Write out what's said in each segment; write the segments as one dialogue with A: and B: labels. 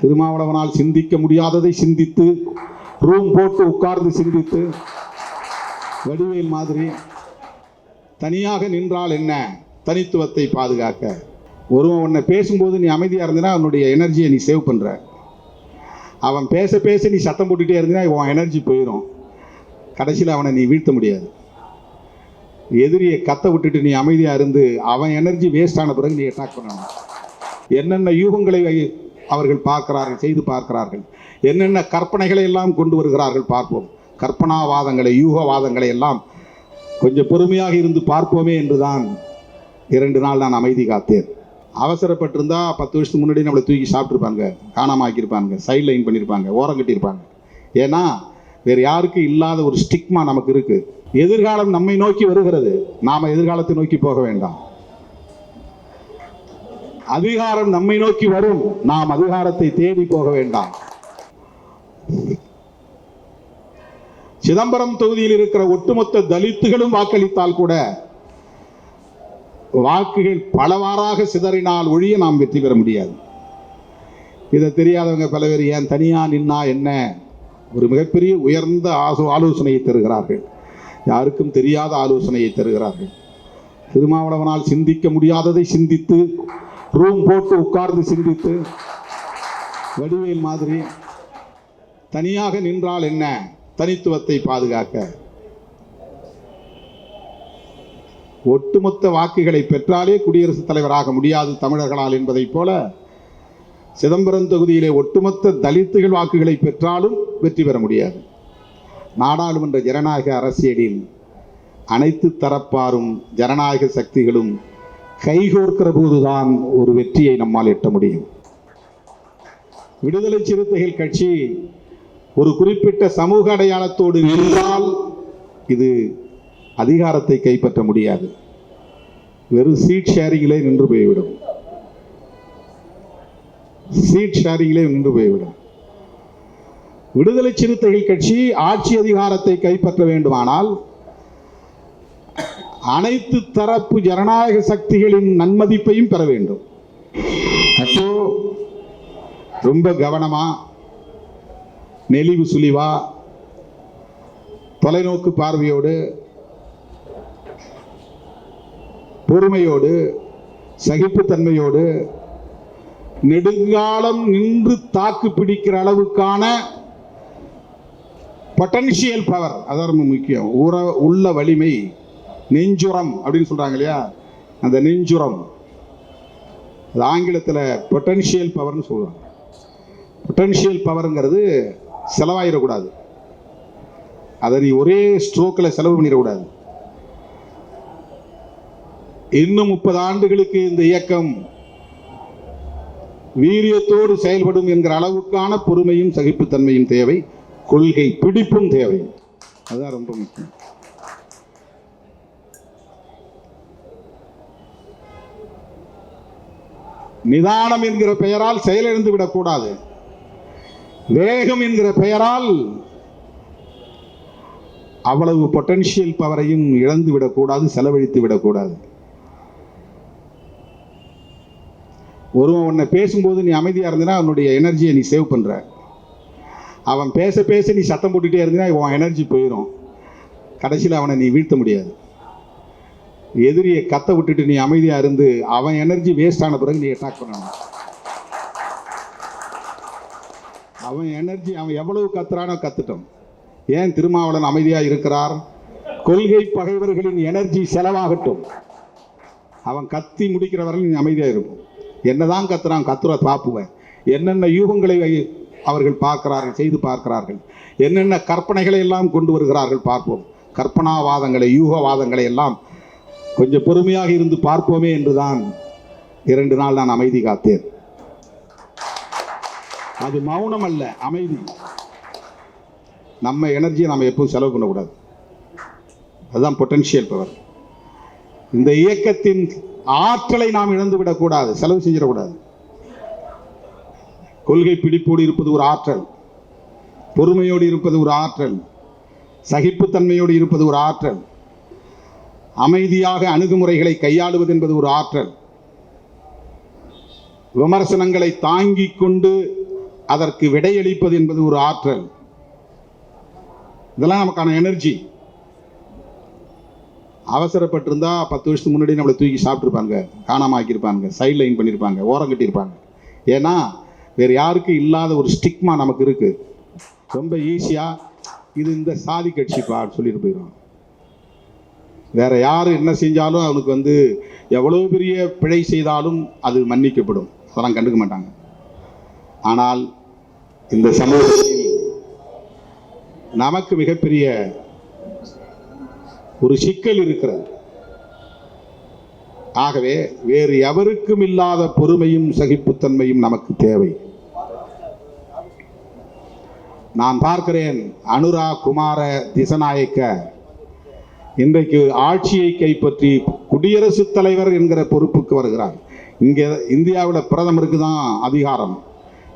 A: திருமாவளவனால் சிந்திக்க முடியாததை சிந்தித்து ரூம் போட்டு உட்கார்ந்து சிந்தித்து வடிவேல் மாதிரி தனியாக நின்றால் என்ன? தனித்துவத்தை பாதுகாக்க. ஒருவன் உன்னை பேசும்போது நீ அமைதியாக இருந்தனா அவனுடைய எனர்ஜியை நீ சேவ் பண்ணுற அவன் பேச பேச நீ சத்தம் போட்டுகிட்டே இருந்தனா உன் எனர்ஜி போயிடும் கடைசியில் அவனை நீ வீழ்த்த முடியாது. எதிரியை கத்த விட்டுட்டு நீ அமைதியாக இருந்து அவன் எனர்ஜி வேஸ்ட் ஆன பிறகு நீ அட்டாக் பண்ணணும். என்னென்ன யூகங்களை வை- அவர்கள் பார்க்கிறார்கள் செய்து பார்க்கிறார்கள். என்னென்ன கற்பனைகளை எல்லாம் கொண்டு வருகிறார்கள் பார்ப்போம். கற்பனாவாதங்களை யூகவாதங்களை எல்லாம் கொஞ்சம் பொறுமையாக இருந்து பார்ப்போமே என்றுதான் இரண்டு நாள் நான் அமைதி காத்தேன். அவசரப்பட்டிருந்தா பத்து வருஷத்துக்கு முன்னாடி நம்மளை தூக்கி சாப்பிட்ருப்பாங்க காணாமாக்கியிருப்பாங்க சைட் லைன் பண்ணியிருப்பாங்க ஓரம் கட்டியிருப்பாங்க. ஏன்னா வேறு யாருக்கும் இல்லாத ஒரு ஸ்டிக்மா நமக்கு இருக்குது எதிர்காலம் நம்மை நோக்கி வருகிறது. நாம் எதிர்காலத்தை நோக்கி போக வேண்டாம். அதிகாரம் நம்மை நோக்கி வரும். நாம் அதிகாரத்தை தேடி போக வேண்டாம். சிதம்பரம் தொகுதியில் இருக்கிற ஒட்டுமொத்த தலித்துகளும் வாக்களித்தால் கூட வாக்குகள் பலவாறாக சிதறினால் ஒழிய நாம் வெற்றி பெற முடியாது. இதை தெரியாதவங்க பல பேர் ஏன் தனியா நின்னா என்ன? ஒரு மிகப்பெரிய உயர்ந்த ஆசோ ஆலோசனையை தருகிறார்கள். யாருக்கும் தெரியாத ஆலோசனையை தருகிறார்கள். திருமாவளவனால் சிந்திக்க முடியாததை சிந்தித்து ரூம் போட்டு உட்கார்ந்து சிந்தித்து வடிவேல் மாதிரி தனியாக நின்றால் என்ன? தனித்துவத்தை பாதுகாக்க. ஒட்டுமொத்த வாக்குகளை பெற்றாலே குடியரசுத் தலைவராக முடியாது தமிழர்களால் என்பதைப் போல சிதம்பரம் தொகுதியிலே ஒட்டுமொத்த தலித்துகள் வாக்குகளை பெற்றாலும் வெற்றி பெற முடியாது. நாடாளுமன்ற ஜனநாயக அரசியலில் அனைத்து தரப்பாரும் ஜனநாயக சக்திகளும் கைகோர்க்கிற போதுதான் ஒரு வெற்றியை நம்மால் எட்ட முடியும். விடுதலை சிறுத்தைகள் கட்சி ஒரு குறிப்பிட்ட சமூக அடையாளத்தோடு நின்றால் இது அதிகாரத்தை கைப்பற்ற முடியாது. வெறும் சீட் ஷேரிங்கிலே நின்று போய்விடும். சீட் ஷேரிங்கிலே நின்று போய்விடும். விடுதலை சிறுத்தைகள் கட்சி ஆட்சி அதிகாரத்தை கைப்பற்ற வேண்டுமானால் அனைத்து தரப்பு ஜனநாயக சக்திகளின் நன்மதிப்பையும் பெற வேண்டும். அப்போ ரொம்ப கவனமா நெளிவு சுழிவா தொலைநோக்கு பார்வையோடு பொறுமையோடு சகிப்புத்தன்மையோடு நெடுங்காலம் நின்று தாக்கு பிடிக்கிற அளவுக்கான பொட்டன்ஷியல் பவர் அதான் ரொம்ப முக்கியம். உற உள்ள வலிமை நெஞ்சுரம் அப்படின்னு சொல்றாங்க இல்லையா? அந்த நெஞ்சுரம். அது ஆங்கிலத்தில் பொட்டன்ஷியல் பவர்னு சொல்லுவாங்க. பொட்டன்ஷியல் பவருங்கிறது செலவாயிடக்கூடாது. அதை நீ ஒரே ஸ்ட்ரோக்கில் செலவு பண்ணிடக்கூடாது. இன்னும் முப்பது ஆண்டுகளுக்கு இந்த இயக்கம் வீரியத்தோடு செயல்படும் என்கிற அளவுக்கான பொறுமையும் சகிப்புத்தன்மையும் தேவை. கொள்கை பிடிப்பும் தேவை. அதுதான் ரொம்ப முக்கியம். நிதானம் என்கிற பெயரால் செயலிழந்து விடக்கூடாது. வேகம் என்கிற பெயரால் அவ்வளவு பொட்டன்ஷியல் பவரையும் இழந்து விடக்கூடாது செலவழித்து விடக்கூடாது. ஒருவன் உன்னை பேசும்போது நீ அமைதியாக இருந்தனா அவனுடைய எனர்ஜியை நீ சேவ் பண்ணுற அவன் பேச பேச நீ சத்தம் போட்டுகிட்டே இருந்தினா உன் எனர்ஜி போயிடும் கடைசியில் அவனை நீ வீழ்த்த முடியாது. எதிரியை கத்த விட்டுட்டு நீ அமைதியாக இருந்து அவன் எனர்ஜி வேஸ்ட் ஆன பிறகு நீ அட்டாக் பண்ணணும். அவன் எனர்ஜி அவன் எவ்வளவு கத்துறானோ கத்துட்டோம் ஏன் திருமாவளன் அமைதியாக இருக்கிறார்? கொள்கை பகைவர்களின் எனர்ஜி செலவாகட்டும். அவன் கத்தி முடிக்கிற வரையில் நீ அமைதியாக இருக்கும் என்னதான் கத்துறான் கத்துற பார்ப்புவேன் என்னென்ன யூகங்களை வை- அவர்கள் பார்க்கிறார்கள் செய்து பார்க்கிறார்கள். என்னென்ன கற்பனைகளை எல்லாம் கொண்டு வருகிறார்கள் பார்ப்போம். கற்பனாவாதங்களை யூகவாதங்களை எல்லாம் கொஞ்சம் பொறுமையாக இருந்து பார்ப்போமே என்றுதான் இரண்டு நாள் நான் அமைதி காத்தேன். அது மௌனம் அல்ல அமைதி. நம்ம எனர்ஜியை நம்ம எப்பவும் செலவு பண்ணக்கூடாது. அதுதான் பொட்டன்ஷியல் பவர் இந்த இயக்கத்தின் ஆற்றலை நாம் இழந்து விடக்கூடாது செலவு செஞ்சிடக்கூடாது. கொள்கை பிடிப்போடு இருப்பது ஒரு ஆற்றல். பொறுமையோடு இருப்பது ஒரு ஆற்றல். சகிப்புத்தன்மையோடு இருப்பது ஒரு ஆற்றல். அமைதியாக அணுகுமுறைகளை கையாளுவது என்பது ஒரு ஆற்றல். விமர்சனங்களை தாங்கிக் கொண்டு அதற்கு விடையளிப்பது என்பது ஒரு ஆற்றல். இதெல்லாம் நமக்கான எனர்ஜி அவசரப்பட்டிருந்தா பத்து வருஷத்துக்கு முன்னாடி நம்மளை தூக்கி சாப்பிட்ருப்பாங்க காணாமல் ஆக்கியிருப்பாங்க சைட் லைன் பண்ணியிருப்பாங்க ஓரம் கட்டியிருப்பாங்க ஏன்னா வேறு யாருக்கும் இல்லாத ஒரு ஸ்டிக்மா நமக்கு இருக்குது ரொம்ப ஈஸியாக இது இந்த சாதி கட்சிப்பா சொல்லிட்டு போயிடும் வேற யார் என்ன செஞ்சாலும் அவனுக்கு வந்து எவ்வளோ பெரிய பிழை செய்தாலும் அது மன்னிக்கப்படும். அதெல்லாம் கண்டுக்க மாட்டாங்க. ஆனால் இந்த சமூகத்தில் நமக்கு மிகப்பெரிய ஒரு சிக்கல் இருக்கிறது. ஆகவே வேறு எவருக்கும் இல்லாத பொறுமையும் சகிப்புத்தன்மையும் நமக்கு தேவை. நான் பார்க்கிறேன் அனுரா குமார திசநாயக்க இன்றைக்கு ஆட்சியை கைப்பற்றி குடியரசுத் தலைவர் என்கிற பொறுப்புக்கு வருகிறார். இங்கே இந்தியாவில் பிரதமருக்கு தான் அதிகாரம்.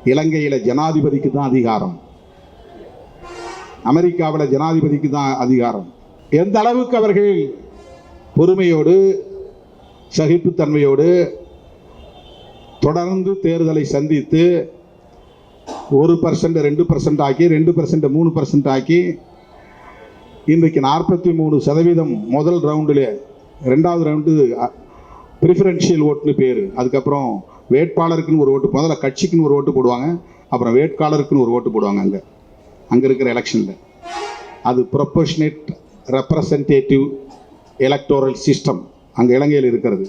A: இலங்கையில் ஜனாதிபதிக்கு தான் அதிகாரம். அமெரிக்காவில் ஜனாதிபதிக்கு தான் அதிகாரம். எந்த அளவுக்கு அவர்கள் பொறுமையோடு சகிப்புத்தன்மையோடு தொடர்ந்து தேர்தலை சந்தித்து ஒரு பர்சன்ட் ரெண்டு பர்சன்ட் ஆக்கி ரெண்டு பர்சன்ட் மூணு பர்சன்ட் ஆக்கி இன்றைக்கு நாற்பத்தி மூணு சதவீதம் முதல் ரவுண்டில் ரெண்டாவது ரவுண்டு ப்ரிஃபரன்ஷியல் ஓட்டுன்னு பேர். அதுக்கப்புறம் வேட்பாளருக்குன்னு ஒரு ஓட்டு முதல்ல கட்சிக்குன்னு ஒரு ஓட்டு போடுவாங்க அப்புறம் வேட்பாளருக்குன்னு ஒரு ஓட்டு போடுவாங்க அங்கே. அங்கே இருக்கிற எலெக்ஷனில் அது ப்ரொபோஷனேட் ரெப்ரசன்டேட்டிவ் எலக்டோரல் சிஸ்டம் அங்கே இலங்கையில் இருக்கிறது.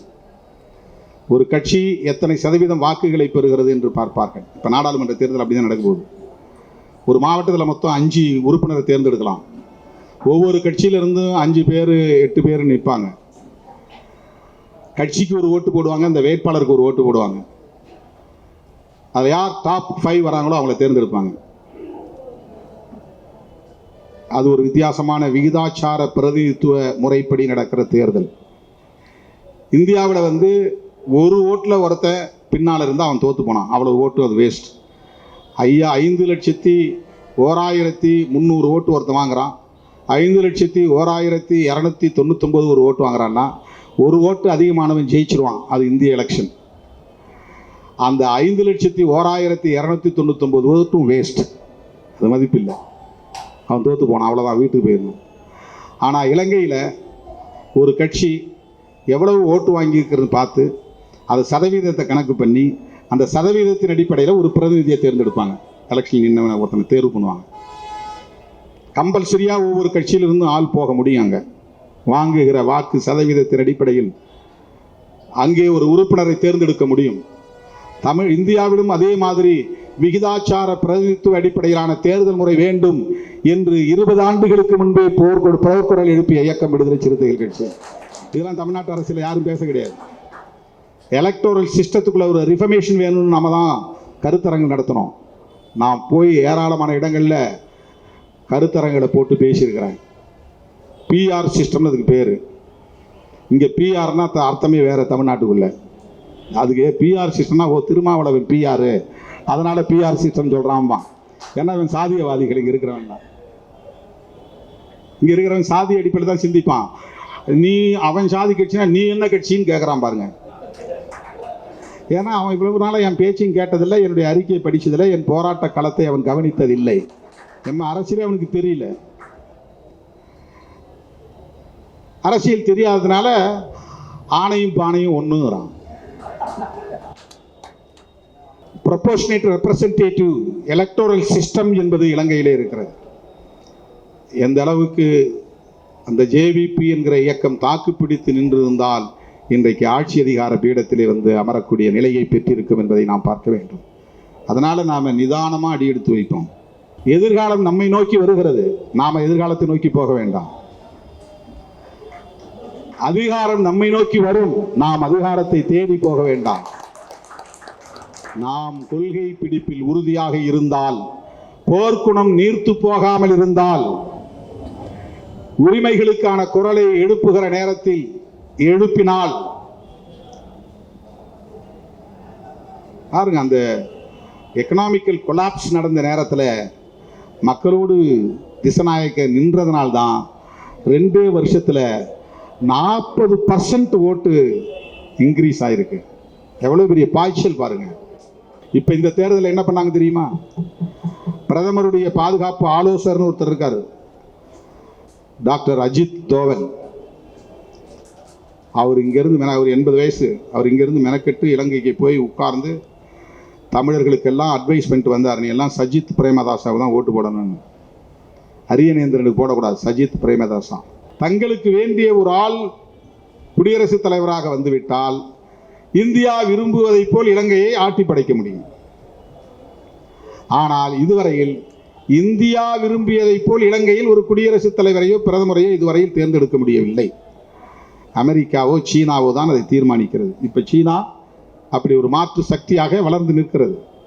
A: ஒரு கட்சி எத்தனை சதவீதம் வாக்குகளை பெறுகிறது என்று பார்ப்பார்கள். இப்போ நாடாளுமன்ற தேர்தல் அப்படி தான் நடக்கும்போது. ஒரு மாவட்டத்தில் மொத்தம் அஞ்சு உறுப்பினரை தேர்ந்தெடுக்கலாம். ஒவ்வொரு கட்சியிலிருந்தும் அஞ்சு பேர் எட்டு பேர் நிற்பாங்க. கட்சிக்கு ஒரு ஓட்டு போடுவாங்க அந்த வேட்பாளருக்கு ஒரு ஓட்டு போடுவாங்க. அதை யார் டாப் ஃபைவ் வராங்களோ அவங்கள தேர்ந்தெடுப்பாங்க. அது ஒரு வித்தியாசமான விகிதாச்சார பிரதிநிதித்துவ முறைப்படி நடக்கிற தேர்தல். இந்தியாவில் வந்து ஒரு ஓட்டில் ஒருத்தன் பின்னால் இருந்தால் அவன் தோற்று போனான். அவ்வளோ ஓட்டு அது வேஸ்ட் ஐயா ஐந்து லட்சத்தி ஓராயிரத்தி முந்நூறு ஓட்டு ஒருத்தன் வாங்குறான். ஐந்து லட்சத்தி ஓராயிரத்தி இரநூத்தி தொண்ணூத்தொம்பது ஒரு ஓட்டு வாங்குறான்னா ஒரு ஓட்டு அதிகமானவன் ஜெயிச்சிருவான். அது இந்திய எலெக்ஷன் அந்த ஐந்து லட்சத்தி ஓராயிரத்தி இரநூத்தி தொண்ணூத்தொம்பது ஓட்டும் வேஸ்ட் அது மதிப்பில்லை அவன் தோற்று போனான். அவ்வளோதான் வீட்டுக்கு போயிடணும். ஆனால் இலங்கையில் ஒரு கட்சி எவ்வளவு ஓட்டு வாங்கியிருக்கிறது பார்த்து அது சதவீதத்தை கணக்கு பண்ணி அந்த சதவீதத்தின் அடிப்படையில் ஒரு பிரதிநிதியை தேர்ந்தெடுப்பாங்க. எலெக்ஷன் நின்று ஒருத்தனை தேர்வு பண்ணுவாங்க. கம்பல்சரியாக ஒவ்வொரு கட்சியிலிருந்தும் ஆள் போக முடியும் அங்கே. வாங்குகிற வாக்கு சதவீதத்தின் அடிப்படையில் அங்கே ஒரு உறுப்பினரை தேர்ந்தெடுக்க முடியும். தமிழ் இந்தியாவிலும் அதே மாதிரி விகிதாச்சார பிரதிநிதித்துவ அடிப்படையிலான தேர்தல் முறை வேண்டும் என்று இருபது ஆண்டுகளுக்கு முன்பே போர் போர்க்குரல் எழுப்பிய இயக்கம் விடுதலை சிறுத்தைகள் கட்சி. இதெல்லாம் தமிழ்நாட்டு அரசியல் யாரும் பேச கிடையாது. எலக்டோரல் சிஸ்டத்துக்குள்ள ஒரு ரிஃபர்மேஷன் வேணும்னு நம்ம தான் கருத்தரங்கு நடத்தினோம் நான் போய் ஏராளமான இடங்களில் கருத்தரங்களை போட்டு பேசியிருக்கிறேன் பிஆர் சிஸ்டம்னு அதுக்கு பேர். இங்கே பிஆர்னா அர்த்தமே வேறு தமிழ்நாட்டுக்குள்ளே. அதுக்கு பிஆர் சிஸ்டம்னா ஓ திருமாவளவன் பிஆர் அதனால் பிஆர் சிஸ்டம் சொல்கிறான்பான் ஏன்னா இவன் சாதியவாதிகள் இங்கே இருக்கிறவன் தான். இங்கே இருக்கிறவன் சாதி அடிப்படையில் தான் சிந்திப்பான். நீ அவன் சாதி கட்சினா நீ என்ன கட்சின்னு கேட்குறான் பாருங்க. ஏன்னா அவன் இவ்வளவு நாளாக என் பேச்சையும் கேட்டதில்லை என்னுடைய அறிக்கையை படித்ததில்லை என் போராட்ட களத்தை அவன் கவனித்ததில்லை. நம்ம அரசியலே அவனுக்கு தெரியல. அரசியல் தெரியாததுனால ஆணையும் பானையும் ஒன்றுங்கிறான் ப்ரொபோஷனேட் ரெப்ரசன்டேட்டிவ் எலக்டோரல் சிஸ்டம் என்பது இலங்கையிலே இருக்கிறது. எந்த அளவுக்கு அந்த ஜேவிபி என்கிற இயக்கம் தாக்குப்பிடித்து நின்றிருந்தால் இன்றைக்கு ஆட்சி அதிகார பீடத்திலே வந்து அமரக்கூடிய நிலையை பெற்றிருக்கும் என்பதை நாம் பார்க்க வேண்டும். அதனால் நாம் நிதானமாக அடி எடுத்து வைப்போம். எதிர்காலம் நம்மை நோக்கி வருகிறது. நாம் எதிர்காலத்தை நோக்கி போக வேண்டாம். அதிகாரம் நம்மை நோக்கி வரும். நாம் அதிகாரத்தை தேடி போக வேண்டாம். நாம் கொள்கை பிடிப்பில் உறுதியாக இருந்தால் போர்க்குணம் நீர்த்து போகாமல் இருந்தால் உரிமைகளுக்கான குரலை எழுப்புகிற நேரத்தில் எழுப்பினால் பாருங்க அந்த எக்கனாமிக்கல் கொலாப்ஸ் நடந்த நேரத்தில் மக்களோடு திசநாயக்க நின்றதுனால்தான் ரெண்டே வருஷத்தில் நாற்பது பர்சன்ட் ஓட்டு இன்க்ரீஸ் ஆயிருக்கு. எவ்வளோ பெரிய பாய்ச்சல் பாருங்கள் இப்போ இந்த தேர்தலில் என்ன பண்ணாங்க தெரியுமா? பிரதமருடைய பாதுகாப்பு ஆலோசகர்னு ஒருத்தர் இருக்கார். டாக்டர் அஜித் தோவல். அவர் இங்கேருந்து மென அவர் எண்பது வயசு. அவர் இங்கேருந்து மெனக்கெட்டு இலங்கைக்கு போய் உட்கார்ந்து தமிழர்களுக்கெல்லாம் அட்வைஸ் பண்ணிட்டு வந்தார். நீ எல்லாம் சஜித் பிரேமதாசாவை தான் ஓட்டு போடணும்னு. அரியநேந்திரனுக்கு போடக்கூடாது. சஜித் பிரேமதாசா. தங்களுக்கு வேண்டிய ஒரு ஆள் குடியரசுத் தலைவராக வந்துவிட்டால் இந்தியா விரும்புவதைப் போல் இலங்கையை ஆட்டி படைக்க முடியும். ஆனால் இதுவரையில் இந்தியா விரும்பியதைப் போல் இலங்கையில் ஒரு குடியரசுத் தலைவரையோ பிரதமரையோ இதுவரையில் தேர்ந்தெடுக்க முடியவில்லை. அமெரிக்காவோ சீனாவோ தான் அதை தீர்மானிக்கிறது. இப்போ சீனா அப்படி ஒரு மாற்று சக்தியாக வளர்ந்து நிற்கிறது.